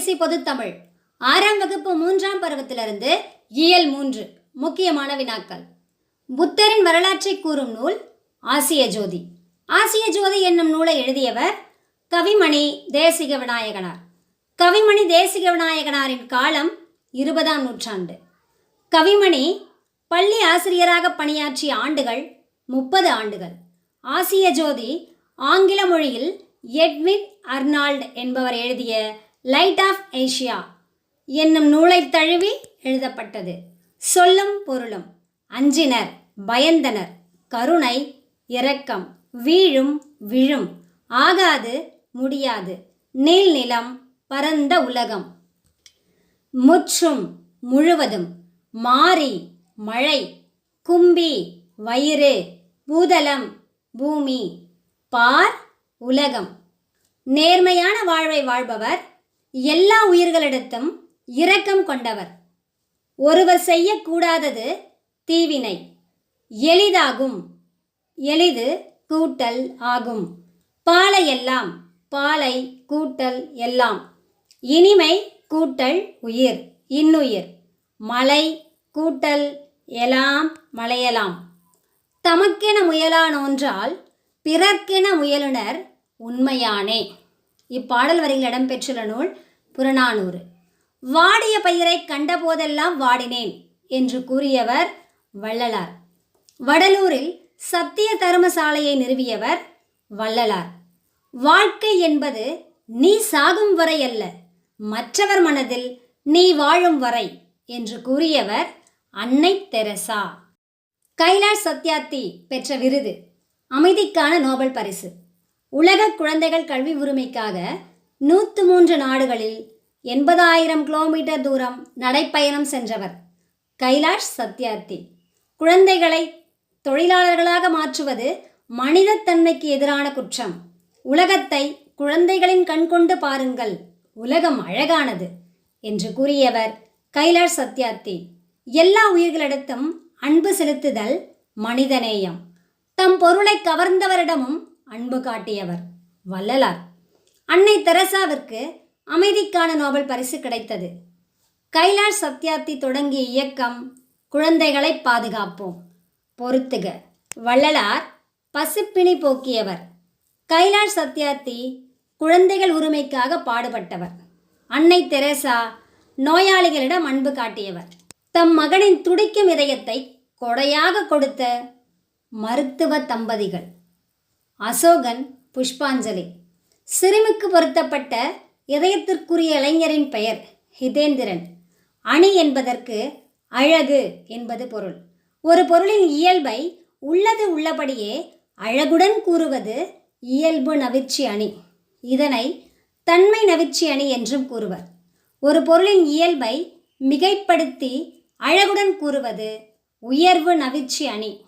CBSE பொதுத்தமிழ் ஆறாம் வகுப்பு மூன்றாம் பருவத்திலிருந்து இயல் மூன்று முக்கியமான வினாக்கள். புத்தரின் வரலாற்றை கூறும் நூல் ஆசிய ஜோதி. ஆசிய ஜோதி என்னும் நூலை எழுதியவர் கவிமணி தேசிக விநாயகனார் கவிமணி தேசிக விநாயகனாரின் காலம் இருபதாம் நூற்றாண்டு. கவிமணி பள்ளி ஆசிரியராக பணியாற்றிய ஆண்டுகள் முப்பது ஆண்டுகள். ஆசிய ஜோதி ஆங்கில மொழியில் எட்வின் அர்னால்ட் என்பவர் எழுதிய லைட் ஆஃப் ஏஷியா என்னும் நூலைத் தழுவி எழுதப்பட்டது. சொல்லும் பொருளும் அஞ்சினர் பயந்தனர். கருணை இரக்கம் வீழும் விழும். ஆகாது முடியாது. நீள்நிலம் பரந்த உலகம். முற்றும் முழுவதும் மாறி மழை கும்பி வயிறு பூதலம் பூமி பார் உலகம். நேர்மையான வாழ்வை வாழ்பவர் எல்லா உயிர்களிடத்தும் இரக்கம் கொண்டவர். ஒருவர் செய்யக்கூடாதது தீவினை. எளிதாகும். எளிது கூட்டல் ஆகும். பாலை எல்லாம் பாலை கூட்டல் எல்லாம். இனிமை கூட்டல் உயிர் இன்னுயிர். மலை கூட்டல் எலாம் மலையலாம். தமக்கென முயலானோன்றால் பிறர்க்கென முயலுனர் உண்மையானே. இப்பாடல் வரியில் இடம்பெற்றுள்ள நூல் புறநானூறு. வாடிய பயிரை கண்டபோதெல்லாம் வாடினேன் என்று கூறியவர் வள்ளலார். வடலூரில் சத்திய தர்மசாலையை நிறுவியவர் வள்ளலார். வாழ்க்கை என்பது நீ சாகும் வரை அல்ல மற்றவர் மனதில் நீ வாழும் வரை என்று கூறியவர் அன்னை தெரசா. கைலாஷ் சத்யார்த்தி பெற்ற விருது அமைதிக்கான நோபல் பரிசு. உலக குழந்தைகள் கல்வி உரிமைக்காக நூற்று மூன்று நாடுகளில் எண்பதாயிரம் கிலோமீட்டர் தூரம் நடைப்பயணம் சென்றவர் கைலாஷ் சத்யார்த்தி. குழந்தைகளை தொழிலாளர்களாக மாற்றுவது மனிதத்தன்மைக்கு எதிரான குற்றம். உலகத்தை குழந்தைகளின் கண்கொண்டு பாருங்கள் உலகம் அழகானது என்று கூறியவர் கைலாஷ் சத்யார்த்தி. எல்லா உயிர்களிடத்தும் அன்பு செலுத்துதல் மனிதநேயம். தம் பொருளை கவர்ந்தவரிடமும் அன்பு காட்டியவர் வள்ளலார். அன்னை தெரசாவிற்கு அமைதிக்கான நோபல் பரிசு கிடைத்தது. கைலாஷ் சத்யார்த்தி தொடங்கிய இயக்கம் குழந்தைகளை பாதுகாப்போம். பொறுத்துக. வள்ளலார் பசிப்பிணி போக்கியவர். கைலாஷ் சத்யார்த்தி குழந்தைகள் உரிமைக்காக பாடுபட்டவர். அன்னை தெரேசா நோயாளிகளிடம் அன்பு காட்டியவர். தம் மகனின் துடிக்கும் இதயத்தை கொடையாக கொடுத்த மருத்துவ தம்பதிகள். அசோகன் புஷ்பாஞ்சலி. சிறுமிக்கு பொருத்தப்பட்ட இதயத்திற்குரிய இளைஞரின் பெயர் ஹிதேந்திரன். அணி என்பதற்கு அழகு என்பது பொருள். ஒரு பொருளின் இயல்பை உள்ளது உள்ளபடியே அழகுடன் கூறுவது இயல்பு நவிர்ச்சி அணி. இதனை தன்மை நவிற்சி அணி என்றும் கூறுவர். ஒரு பொருளின் இயல்பை மிகைப்படுத்தி அழகுடன் கூறுவது உயர்வு நவிற்சி அணி.